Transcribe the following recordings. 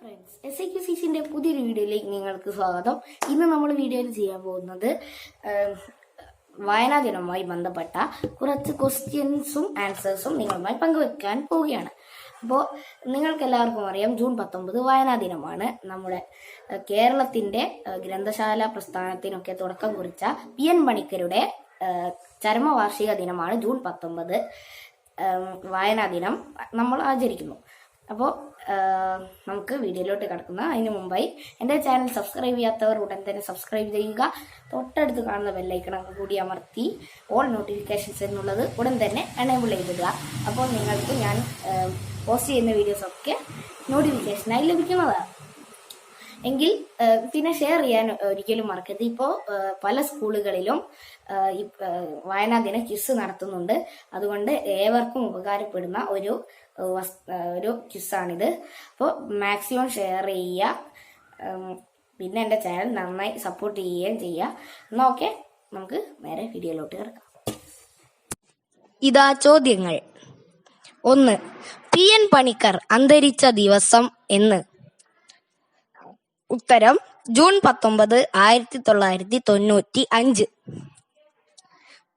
Friends S I ക്യു സിസിന്റെ പുതിയൊരു വീഡിയോയിലേക്ക് നിങ്ങൾക്ക് സ്വാഗതം. ഇന്ന് നമ്മൾ വീഡിയോയിൽ ചെയ്യാൻ പോകുന്നത് വായനാ ദിനവുമായി ബന്ധപ്പെട്ട കുറച്ച് ക്വസ്റ്റ്യൻസും ആൻസേഴ്സും നിങ്ങളുമായി പങ്കുവെക്കാൻ പോവുകയാണ്. അപ്പോൾ നിങ്ങൾക്ക് എല്ലാവർക്കും അറിയാം ജൂൺ പത്തൊമ്പത് വായനാ ദിനമാണ് നമ്മുടെ കേരളത്തിന്റെ ഗ്രന്ഥശാല പ്രസ്ഥാനത്തിനൊക്കെ തുടക്കം കുറിച്ച പി എൻ മണിക്കരുടെ ചരമവാർഷിക ദിനമാണ് ജൂൺ പത്തൊമ്പത് വായനാ ദിനം നമ്മൾ ആചരിക്കുന്നു. അപ്പോൾ നമുക്ക് വീഡിയോയിലോട്ട് കിടക്കുന്ന. അതിന് മുമ്പായി എന്റെ ചാനൽ സബ്സ്ക്രൈബ് ചെയ്യാത്തവർ ഉടൻ തന്നെ സബ്സ്ക്രൈബ് ചെയ്യുക. തൊട്ടടുത്ത് കാണുന്ന ബെല്ലൈക്കൺ കൂടി അമർത്തി ഓൾ നോട്ടിഫിക്കേഷൻസ് എന്നുള്ളത് ഉടൻ തന്നെ എനേബിൾ ചെയ്തിടുക. അപ്പോൾ നിങ്ങൾക്ക് ഞാൻ പോസ്റ്റ് ചെയ്യുന്ന വീഡിയോസൊക്കെ നോട്ടിഫിക്കേഷനായി ലഭിക്കുന്നതാണ്. എങ്കിൽ പിന്നെ ഷെയർ ചെയ്യാൻ ഒരിക്കലും മറക്കരുത്. ഇപ്പോൾ പല സ്കൂളുകളിലും വായനാ ദിന ക്വിസ് നടത്തുന്നുണ്ട്. അതുകൊണ്ട് ഏവർക്കും ഉപകാരപ്പെടുന്ന ഒരു ഒരു ക്വിസ്സാണിത് അപ്പോൾ മാക്സിമം ഷെയർ ചെയ്യുക. പിന്നെ എന്റെ ചാനൽ നന്നായി സപ്പോർട്ട് ചെയ്യുകയും ചെയ്യുക. എന്നാൽ ഓക്കെ നമുക്ക് നേരെ വീഡിയോയിലോട്ട് കിടക്കാം. ഇതാ ചോദ്യങ്ങൾ. ഒന്ന് പി എൻ പണിക്കർ അന്തരിച്ച ദിവസം എന്ന്. ഉത്തരം ജൂൺ പത്തൊമ്പത് ആയിരത്തി തൊള്ളായിരത്തി തൊണ്ണൂറ്റി അഞ്ച്.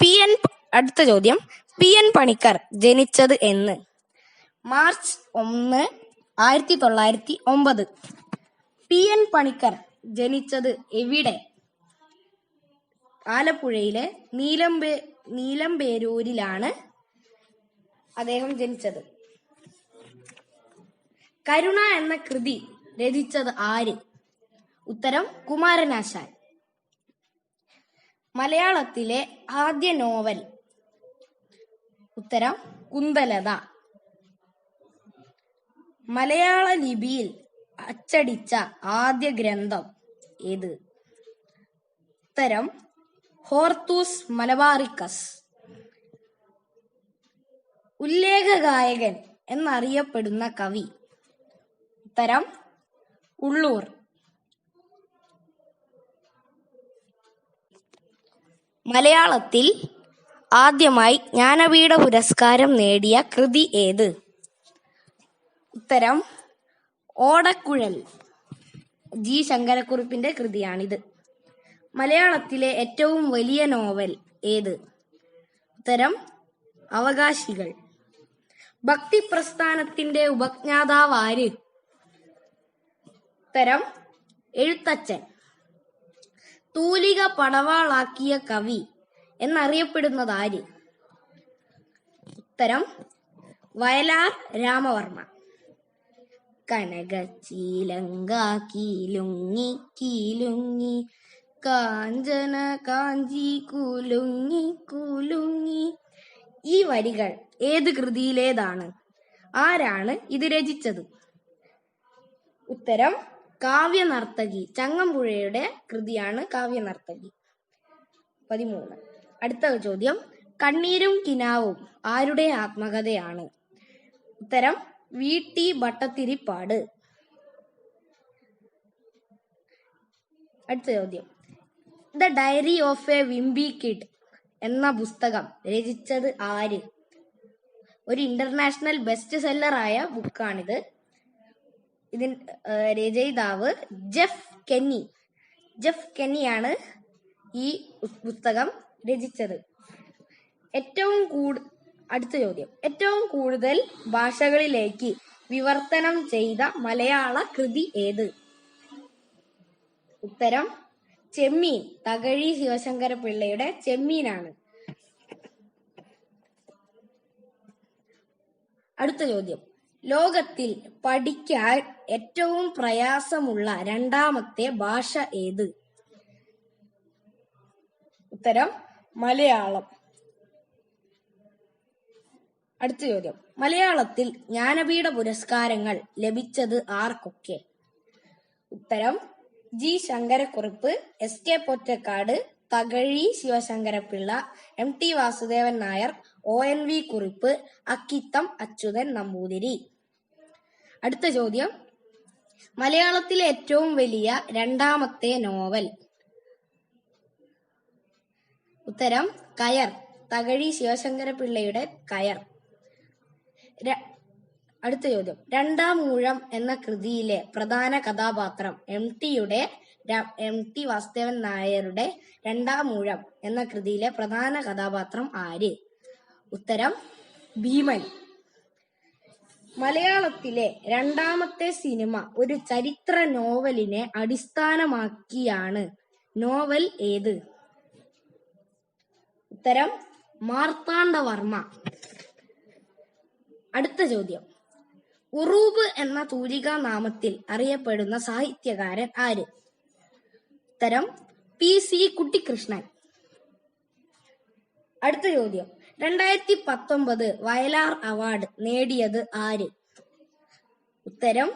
പി എൻ അടുത്ത ചോദ്യം. പി എൻ പണിക്കർ ജനിച്ചത് എന്ന്. മാർച്ച് ഒന്ന് ആയിരത്തി തൊള്ളായിരത്തി ഒമ്പത്. പി എൻ പണിക്കർ ജനിച്ചത് എവിടെ? ആലപ്പുഴയിലെ നീലംബേ നീലംപേരൂരിലാണ് അദ്ദേഹം ജനിച്ചത്. കരുണ എന്ന കൃതി രചിച്ചത് ആര്? ഉത്തരം കുമാരനാശാൻ. മലയാളത്തിലെ ആദ്യ നോവൽ. ഉത്തരം കുന്തലത. മലയാള ലിപിയിൽ അച്ചടിച്ച ആദ്യ ഗ്രന്ഥം ഏത്? ഉത്തരം ഹോർത്തൂസ് മലബാറിക്കസ്. ഉല്ലേഖ ഗായകൻ എന്നറിയപ്പെടുന്ന കവി. ഉത്തരം ഉള്ളൂർ. മലയാളത്തിൽ ആദ്യമായി ജ്ഞാനപീഠ പുരസ്കാരം നേടിയ കൃതി ഏത്? ഉത്തരം ഓടക്കുഴൽ. ജി. ശങ്കരക്കുറിപ്പിന്റെ കൃതിയാണിത്. മലയാളത്തിലെ ഏറ്റവും വലിയ നോവൽ ഏത്? ഉത്തരം അവകാശികൾ. ഭക്തി പ്രസ്ഥാനത്തിന്റെ ഉപജ്ഞാതാവ് ആര് ഉത്തരം എഴുത്തച്ഛൻ. തൂലിക പടവാളാക്കിയ കവി എന്നറിയപ്പെടുന്നത് ആര്? ഉത്തരം വയലാർ രാമവർമ്മ. കനകച്ചീലങ്കാക്കിലുങ്ങി കീലുങ്ങി കാഞ്ചന കാഞ്ചി കുലുങ്ങി കുലുങ്ങി. ഈ വരികൾ ഏത് കൃതിയിലേതാണ്? ആരാണ് ഇത് രചിച്ചത്? ഉത്തരം കാവ്യനർത്തകി ചങ്ങമ്പുഴയുടെ കൃതിയാണ് കാവ്യനർത്തകി. പതിമൂന്ന്. അടുത്ത ചോദ്യം. കണ്ണീരും കിനാവും ആരുടെ ആത്മകഥയാണ്? ഉത്തരം വി ടി ഭട്ടത്തിരിപ്പാട് അടുത്ത ചോദ്യം. The diary of a wimpy kid എന്ന പുസ്തകം രചിച്ചത് ആര്? ഒരു ഇന്റർനാഷണൽ ബെസ്റ്റ് സെല്ലറായ ബുക്കാണിത്. ഇതിൻ രചയിതാവ് ജെഫ് കെന്നി. ജെഫ് കെന്നിയാണ് ഈ പുസ്തകം രചിച്ചത്. ഏറ്റവും കൂടു അടുത്ത ചോദ്യം. ഏറ്റവും കൂടുതൽ ഭാഷകളിലേക്ക് വിവർത്തനം ചെയ്ത മലയാള കൃതി ഏത്? ഉത്തരം ചെമ്മീൻ. തകഴി ശിവശങ്കര പിള്ളയുടെ ചെമ്മീനാണ്. അടുത്ത ചോദ്യം. ലോകത്തിൽ പഠിക്കാൻ ഏറ്റവും പ്രയാസമുള്ള രണ്ടാമത്തെ ഭാഷ ഏത്? ഉത്തരം മലയാളം. അടുത്ത ചോദ്യം. മലയാളത്തിൽ ജ്ഞാനപീഠ പുരസ്കാരങ്ങൾ ലഭിച്ചത് ആർക്കൊക്കെ? ഉത്തരം G Sankara Kurup S K Pottekkatt Thakazhi Sivasankara Pillai M T Vasudevan Nair O N V Kurup Akkitham Achuthan Namboothiri. അടുത്ത ചോദ്യം. മലയാളത്തിലെ ഏറ്റവും വലിയ രണ്ടാമത്തെ നോവൽ. ഉത്തരം കയർ. തകഴി ശിവശങ്കര പിള്ളയുടെ കയർ അടുത്ത ചോദ്യം. രണ്ടാം മൂഴം എന്ന കൃതിയിലെ പ്രധാന കഥാപാത്രം എം ടിയുടെ എം ടി വാസുദേവൻ നായരുടെ രണ്ടാം മൂഴം എന്ന കൃതിയിലെ പ്രധാന കഥാപാത്രം ആര്? ഉത്തരം ഭീമൻ. മലയാളത്തിലെ രണ്ടാമത്തെ സിനിമ ഒരു ചരിത്ര നോവലിനെ അടിസ്ഥാനമാക്കിയാണ്. നോവൽ ഏത്? ഉത്തരം മാർത്താണ്ഡവർമ്മ. അടുത്ത ചോദ്യം. ഉറൂബ് എന്ന തൂലികാ നാമത്തിൽ അറിയപ്പെടുന്ന സാഹിത്യകാരൻ ആര്? ഉത്തരം പി സി കുട്ടിക്കൃഷ്ണൻ അടുത്ത ചോദ്യം. രണ്ടായിരത്തി പത്തൊമ്പത് വയലാർ അവാർഡ് നേടിയത് ആര്? ഉത്തരം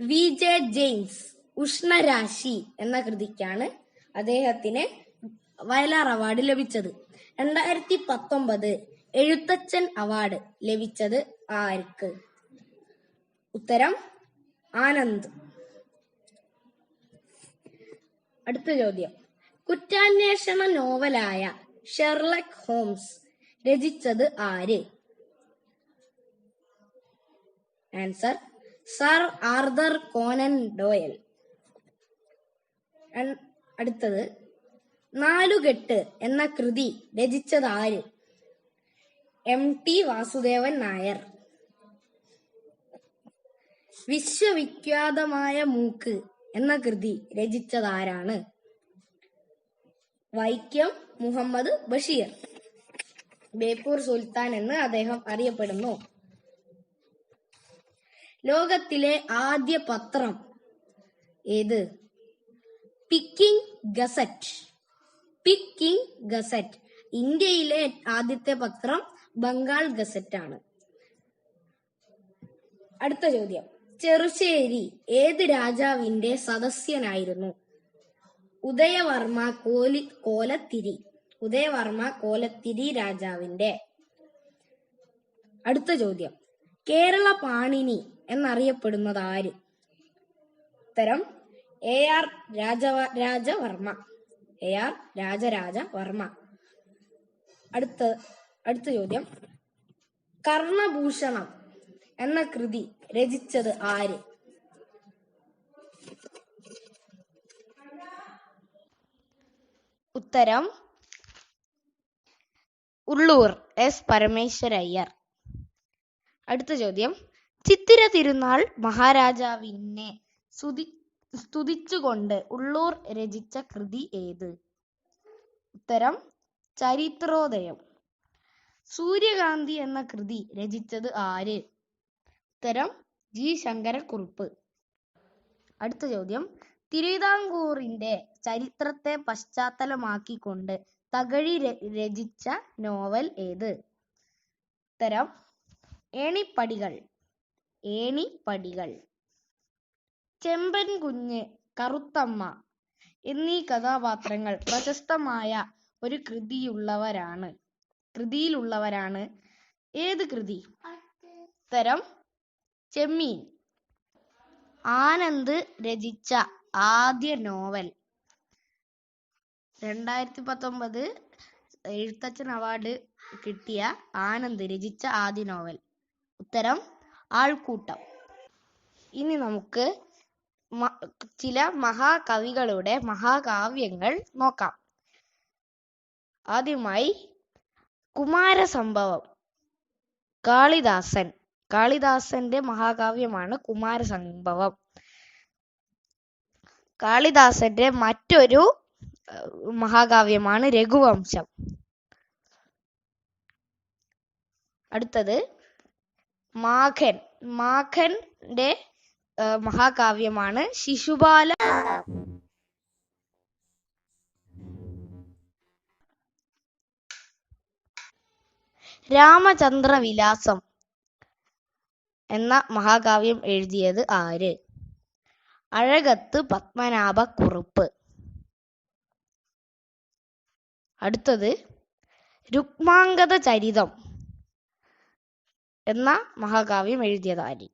വി ജെ ജെയിംസ് ഉഷ്ണരാശി എന്ന കൃതിക്കാണ് അദ്ദേഹത്തിന് വയലാർ അവാർഡ് ലഭിച്ചത്. രണ്ടായിരത്തി പത്തൊമ്പത് എഴുത്തച്ഛൻ അവാർഡ് ലഭിച്ചത് ആർക്ക്? ഉത്തരം ആനന്ദ്. അടുത്ത ചോദ്യം. കുറ്റാന്വേഷണ നോവലായ ഷെർലക് ഹോംസ് രചിച്ചത് ആര്? Answer sir Arthur Conan Doyle. അടുത്തത് നാലുകെട്ട് എന്ന കൃതി രചിച്ചത് ആര്? M T Vasudevan Nair. വിശ്വവിഖ്യാതമായ മൂക്ക് എന്ന കൃതി രചിച്ചതാരാണ് വൈക്കം മുഹമ്മദ് ബഷീർ. ബേപ്പൂർ സുൽത്താൻ എന്ന് അദ്ദേഹം അറിയപ്പെടുന്നു. ലോകത്തിലെ ആദ്യ പത്രം ഏത്? Peking gazette. Peking gazette. ഇന്ത്യയിലെ ആദ്യത്തെ പത്രം ബംഗാൾ ഗസറ്റ് ആണ്. അടുത്ത ചോദ്യം. ചെറുശ്ശേരി ഏത് രാജാവിന്റെ സദസ്യനായിരുന്നു? ഉദയവർമ്മ കോലി കോലത്തിരി. ഉദയവർമ്മ കോലത്തിരി രാജാവിന്റെ അടുത്ത ചോദ്യം. കേരള പാണിനി എന്നറിയപ്പെടുന്നത് ആര് ഉത്തരം എ ആർ രാജവ രാജവർമ്മ. എ ആർ രാജരാജ വർമ്മ അടുത്ത അടുത്ത ചോദ്യം. കർണഭൂഷണം എന്ന കൃതി രചിച്ചത് ആര്? ഉത്തരം ഉള്ളൂർ എസ് പരമേശ്വരയ്യർ. അടുത്ത ചോദ്യം. ചിത്തിര തിരുനാൾ മഹാരാജാവിനെ സ്തുതി സ്തുതിച്ചുകൊണ്ട് ഉള്ളൂർ രചിച്ച കൃതി ഏത്? ഉത്തരം ചരിത്രോദയം. സൂര്യകാന്തി എന്ന കൃതി രചിച്ചത് ആര്? ഉത്തരം ജി. ശങ്കരക്കുറുപ്പ്. അടുത്ത ചോദ്യം. തിരുവിതാംകൂറിന്റെ ചരിത്രത്തെ പശ്ചാത്തലമാക്കിക്കൊണ്ട് തകഴി രചിച്ച നോവൽ ഏത്? ഉത്തരം ഏണിപ്പടികൾ. ഏണിപ്പടികൾ. ചെമ്പൻ കുഞ്ഞ് കറുത്തമ്മ എന്നീ കഥാപാത്രങ്ങൾ പ്രശസ്തമായ ഒരു കൃതിയുള്ളവരാണ്. കൃതിയിലുള്ളവരാണ് ഏത് കൃതി? ഉത്തരം ചെമ്മീൻ. ആനന്ദ് രചിച്ച ആദ്യ നോവൽ രണ്ടായിരത്തി പത്തൊമ്പത് എഴുത്തച്ഛൻ അവാർഡ് കിട്ടിയ ആനന്ദ് രചിച്ച ആദ്യ നോവൽ. ഉത്തരം ആൾക്കൂട്ടം. ഇനി നമുക്ക് ചില മഹാകവികളുടെ മഹാകാവ്യങ്ങൾ നോക്കാം. ആദ്യമായി കുമാരസംഭവം. കാളിദാസൻ. കാളിദാസന്റെ മഹാകാവ്യമാണ് കുമാരസംഭവം. കാളിദാസന്റെ മറ്റൊരു മഹാകാവ്യമാണ് രഘുവംശം. അടുത്തത് മാഖൻ മാഖന്റെ മഹാകാവ്യമാണ് ശിശുപാല രാമചന്ദ്രവിലാസം എന്ന മഹാകാവ്യം എഴുതിയത് ആര്? അഴകത്ത് പത്മനാഭക്കുറുപ്പ്. അടുത്തത് രുക്മാംഗത ചരിതം എന്ന മഹാകാവ്യം എഴുതിയതാരി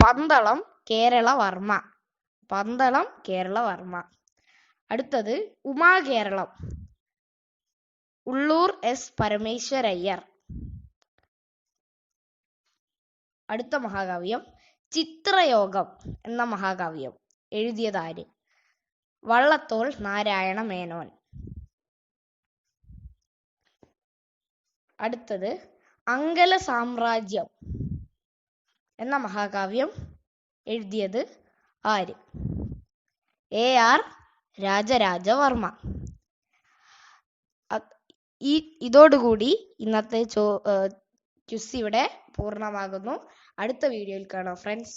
പന്തളം കേരളവർമ്മ. പന്തളം കേരളവർമ്മ. അടുത്തത് ഉമാകേരളം. ഉള്ളൂർ എസ് പരമേശ്വരയ്യർ. അടുത്ത മഹാകാവ്യം ചിത്രയോഗം എന്ന മഹാകാവ്യം എഴുതിയതാര് വള്ളത്തോൾ നാരായണ മേനോൻ അടുത്തത് അങ്കല സാമ്രാജ്യം എന്ന മഹാകാവ്യം എഴുതിയത് ആര്? A R Rajaraja Varma. ഈ ഇതോടുകൂടി ഇന്നത്തെ ചോ ക്യുസ് ഇവിടെ പൂർണമാകുന്നു. അടുത്ത വീഡിയോയിൽ കാണാം. ഫ്രണ്ട്സ്